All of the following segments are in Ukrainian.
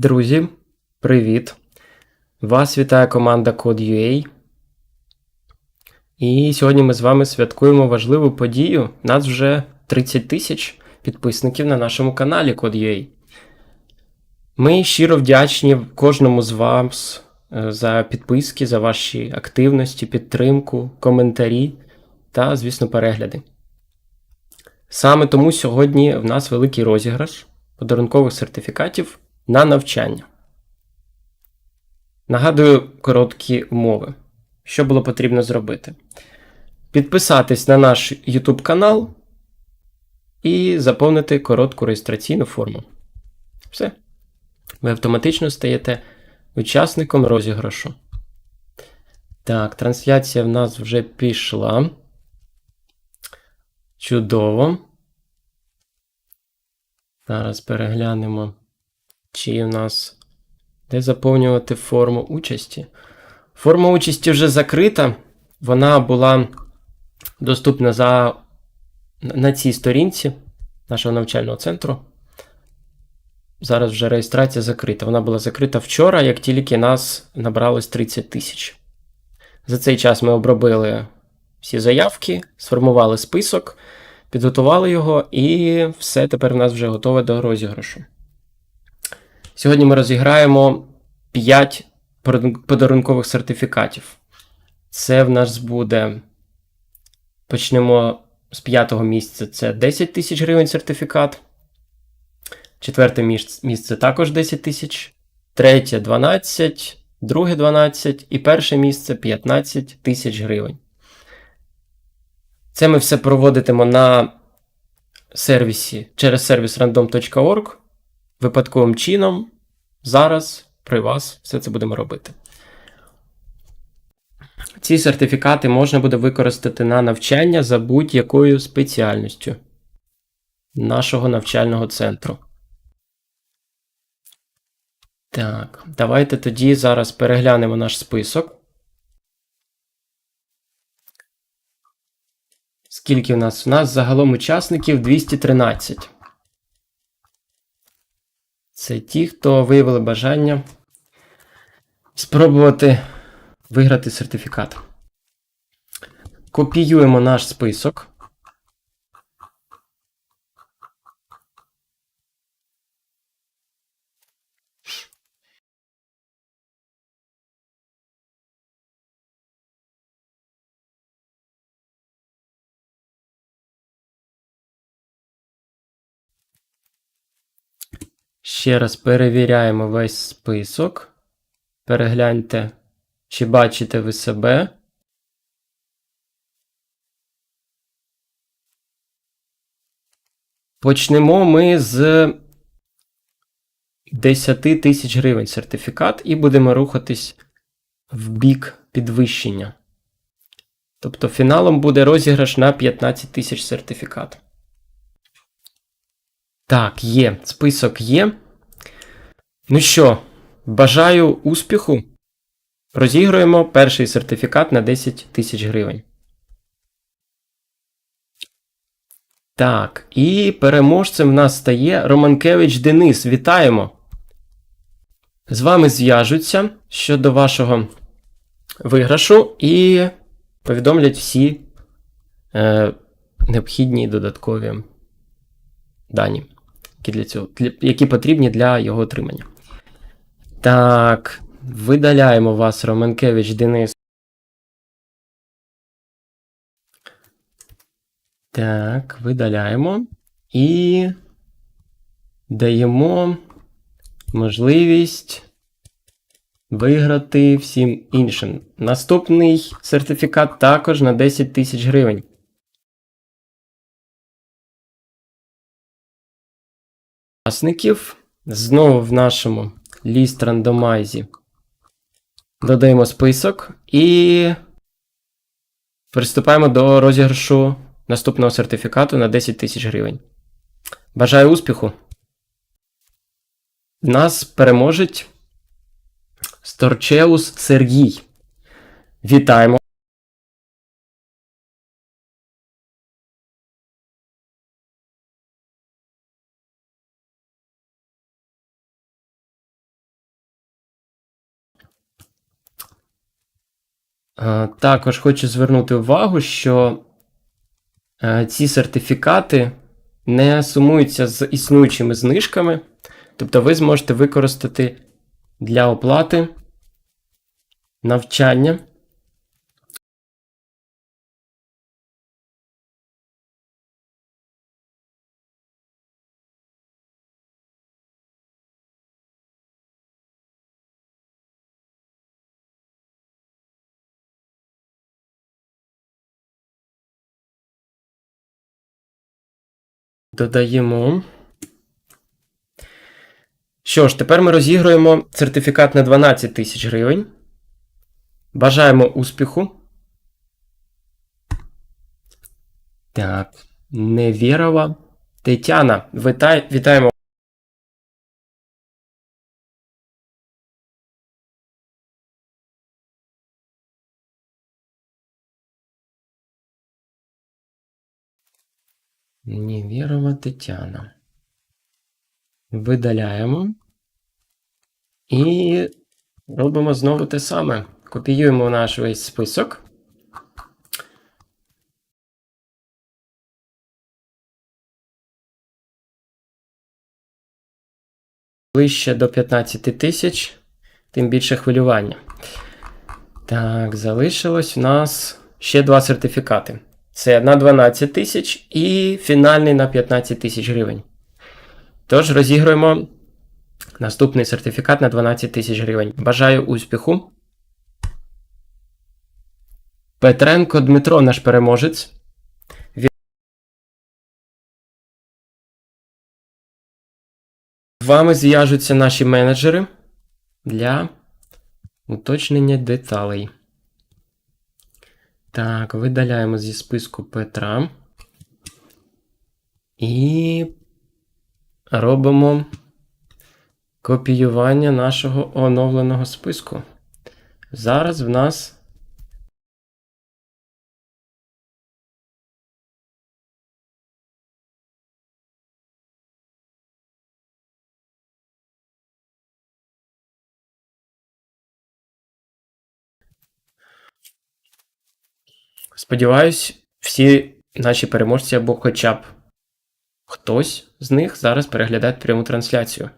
Друзі, привіт! Вас вітає команда Code.ua. І сьогодні ми з вами святкуємо важливу подію. Нас вже 30 тисяч підписників на нашому каналі Code.ua. Ми щиро вдячні кожному з вас е, за підписки, за ваші активності, підтримку, коментарі та, звісно, перегляди. Саме тому сьогодні в нас великий розіграш подарункових сертифікатів на навчання. Нагадую короткі умови. Що було потрібно зробити? Підписатись на наш YouTube канал і заповнити коротку реєстраційну форму. Все. Ви автоматично стаєте учасником розіграшу. Так, трансляція в нас вже пішла. Чудово. Зараз переглянемо, чи в нас де заповнювати форму участі. Форма участі вже закрита. Вона була доступна за, на цій сторінці нашого навчального центру. Зараз вже реєстрація закрита. Вона була закрита вчора, як тільки нас набралось 30 тисяч. За цей час ми обробили всі заявки, сформували список, підготували його, і все тепер в нас вже готове до розіграшу. Сьогодні ми розіграємо 5 подарункових сертифікатів. Це в нас буде. Почнемо з п'ятого місця це 10 тисяч гривень сертифікат. Четверте місце також 10 тисяч. Третє 12, друге 12 і перше місце 15 тисяч гривень. Це ми все проводитимо на сервісі через сервіс random.org. Випадковим чином. Зараз при вас все це будемо робити. Ці сертифікати можна буде використати на навчання за будь-якою спеціальністю нашого навчального центру. Так, давайте тоді зараз переглянемо наш список. Скільки в нас? У нас загалом учасників 213. Це ті, хто виявили бажання спробувати виграти сертифікат. Копіюємо наш список. Ще раз перевіряємо весь список. Перегляньте, чи бачите ви себе. Почнемо ми з 10 тисяч гривень сертифікат і будемо рухатись в бік підвищення. Тобто фіналом буде розіграш на 15 тисяч сертифікат. Так, є. Список є. Ну що, бажаю успіху. Розігруємо перший сертифікат на 10 тисяч гривень. Так, і переможцем в нас стає Романкевич Денис. Вітаємо! З вами зв'яжуться щодо вашого виграшу і повідомлять всі е, необхідні додаткові дані які для цього, які потрібні для його отримання. Так, видаляємо вас, Романкевич Денис. Так, видаляємо і даємо можливість виграти всім іншим. Наступний сертифікат також на 10 тисяч гривень. Учасників. Знову в нашому ліст рандомайзі додаємо список і приступаємо до розіграшу наступного сертифікату на 10 тисяч гривень. Бажаю успіху! Нас переможить Сторчеус Сергій. Вітаємо! Також хочу звернути увагу, що е, ці сертифікати не сумуються з існуючими знижками. Тобто ви зможете використати для оплати навчання. Додаємо. Що ж, тепер ми розігруємо сертифікат на 12 тисяч гривень. Бажаємо успіху. Так, Невірова. Тетяна, витай, вітаємо. Невірова Тетяна. Видаляємо. І робимо знову те саме. Копіюємо наш весь список. Ближче до 15 тисяч, тим більше хвилювання. Так, залишилось у нас ще два сертифікати. Це на 12 тисяч і фінальний на 15 тисяч гривень. Тож розігруємо наступний сертифікат на 12 тисяч гривень. Бажаю успіху. Петренко Дмитро, наш переможець. З вами зв'яжуться наші менеджери для уточнення деталей. Так, видаляємо зі списку Петра. І робимо копіювання нашого оновленого списку. Зараз в нас. Сподіваюсь, всі наші переможці або хоча б хтось з них зараз переглядає пряму трансляцію.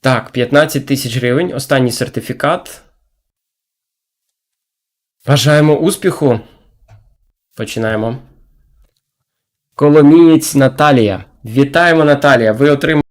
Так, 15 тисяч гривень. Останній сертифікат. Бажаємо успіху. Починаємо. Коломієць Наталія. Вітаємо, Наталія. Ви отримали.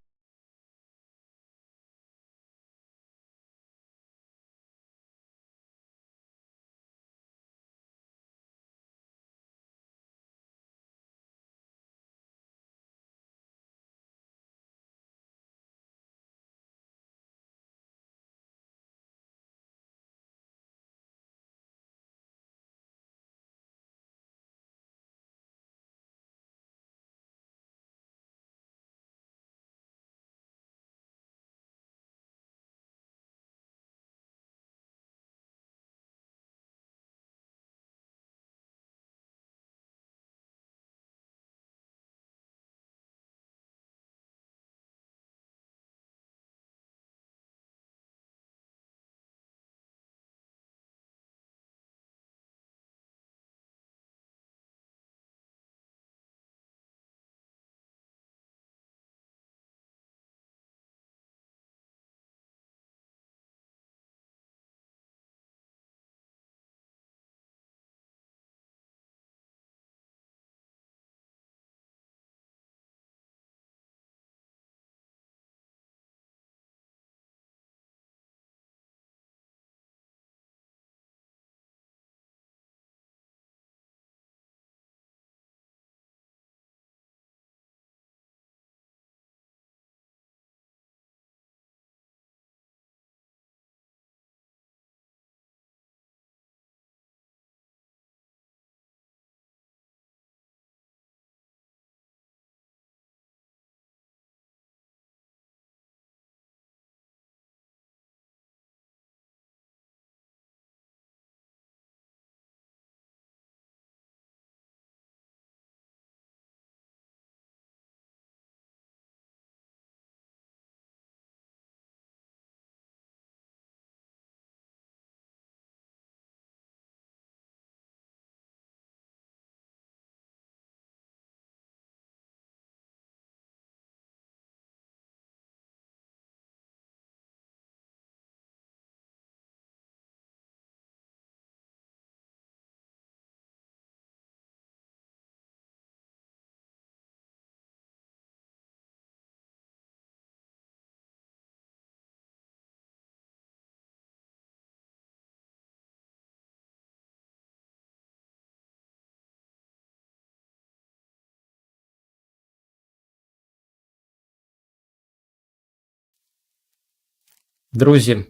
Друзі,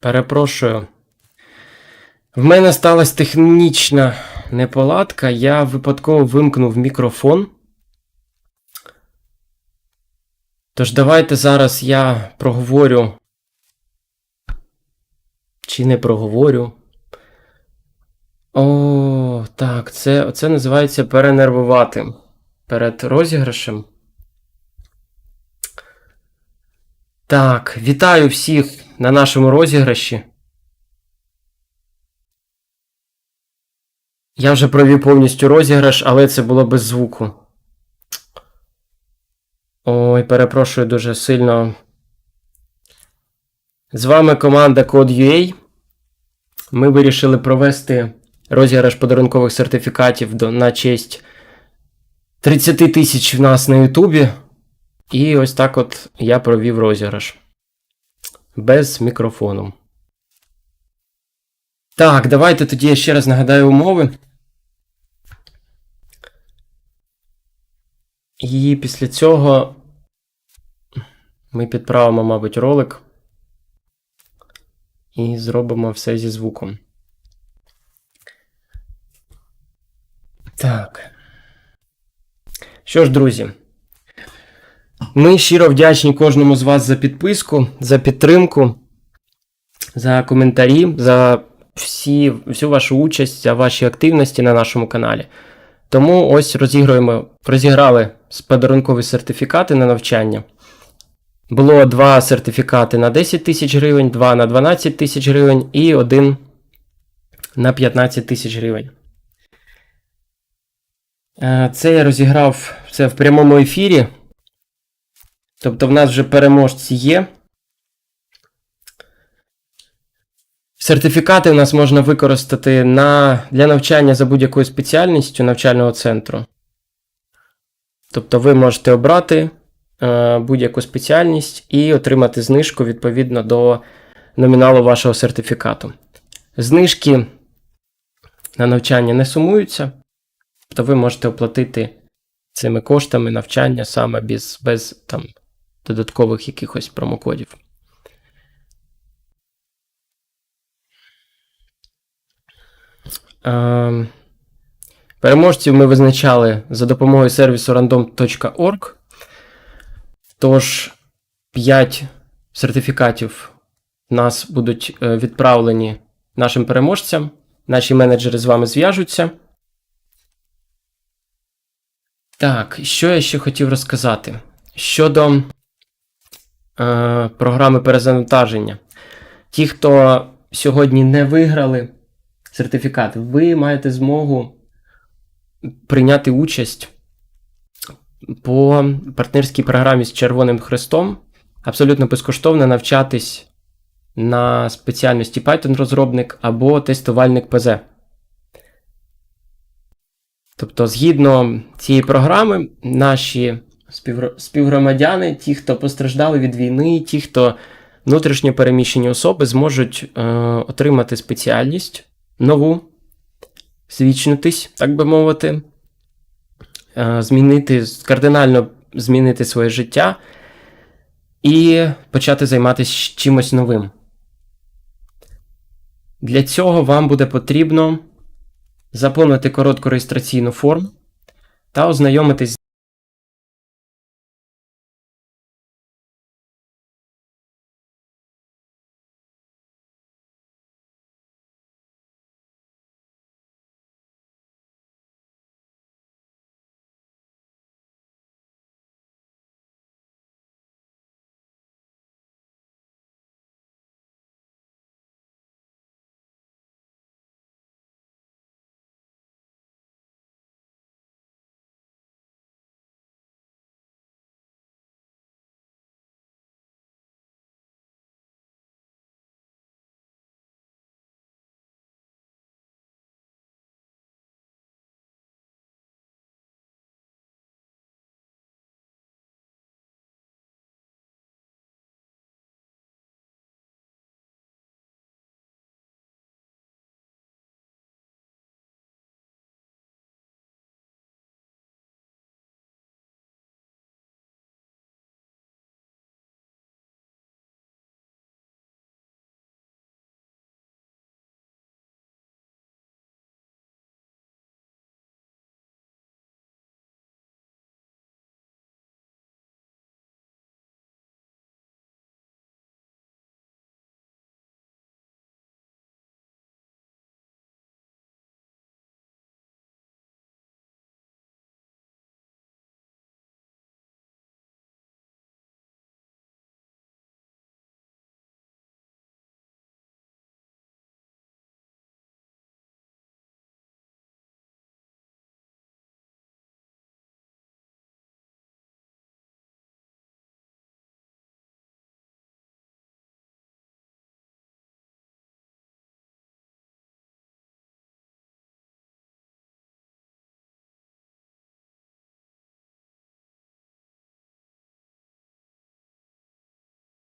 перепрошую. В мене сталася технічна неполадка. Я випадково вимкнув мікрофон. Тож давайте зараз я проговорю. Чи не проговорю. О, так, це, це називається перенервувати перед розіграшем. Так, вітаю всіх на нашому розіграші. Я вже провів повністю розіграш, але це було без звуку. Ой, перепрошую дуже сильно. З вами команда Code.ua. Ми вирішили провести розіграш подарункових сертифікатів на честь 30 тисяч в нас на Ютубі. І ось так от я провів розіграш. Без мікрофону. Так, давайте тоді я ще раз нагадаю умови. І після цього ми підправимо, мабуть, ролик. І зробимо все зі звуком. Так. Що ж, друзі, ми щиро вдячні кожному з вас за підписку, за підтримку, за коментарі, за всі, всю вашу участь, за ваші активності на нашому каналі. Тому ось розігруємо, розіграли подарункові сертифікати на навчання. Було два сертифікати на 10 тисяч гривень, два на 12 тисяч гривень і один на 15 тисяч гривень. Е, Це я розіграв це в прямому ефірі. Тобто в нас вже переможці є. Сертифікати у нас можна використати на, для навчання за будь-якою спеціальністю навчального центру. Тобто ви можете обрати е, будь-яку спеціальність і отримати знижку відповідно до номіналу вашого сертифікату. Знижки на навчання не сумуються, тобто ви можете оплатити цими коштами навчання саме без, без там, додаткових якихось промокодів. Ем, Переможців ми визначали за допомогою сервісу random.org. Тож 5 сертифікатів в нас будуть е, відправлені нашим переможцям. Наші менеджери з вами зв'яжуться. Так, що я ще хотів розказати? Щодо е, програми перезавантаження. Ті, хто сьогодні не виграли сертифікат, ви маєте змогу прийняти участь по партнерській програмі з Червоним Хрестом. Абсолютно безкоштовно навчатись на спеціальності Python-розробник або тестувальник ПЗ. Тобто, згідно цієї програми, наші співгромадяни, ті, хто постраждали від війни, ті, хто внутрішньо переміщені особи, зможуть е, отримати спеціальність нову, свідчитись, так би мовити, е, змінити, кардинально змінити своє життя і почати займатися чимось новим. Для цього вам буде потрібно заповнити коротку реєстраційну форму та ознайомитись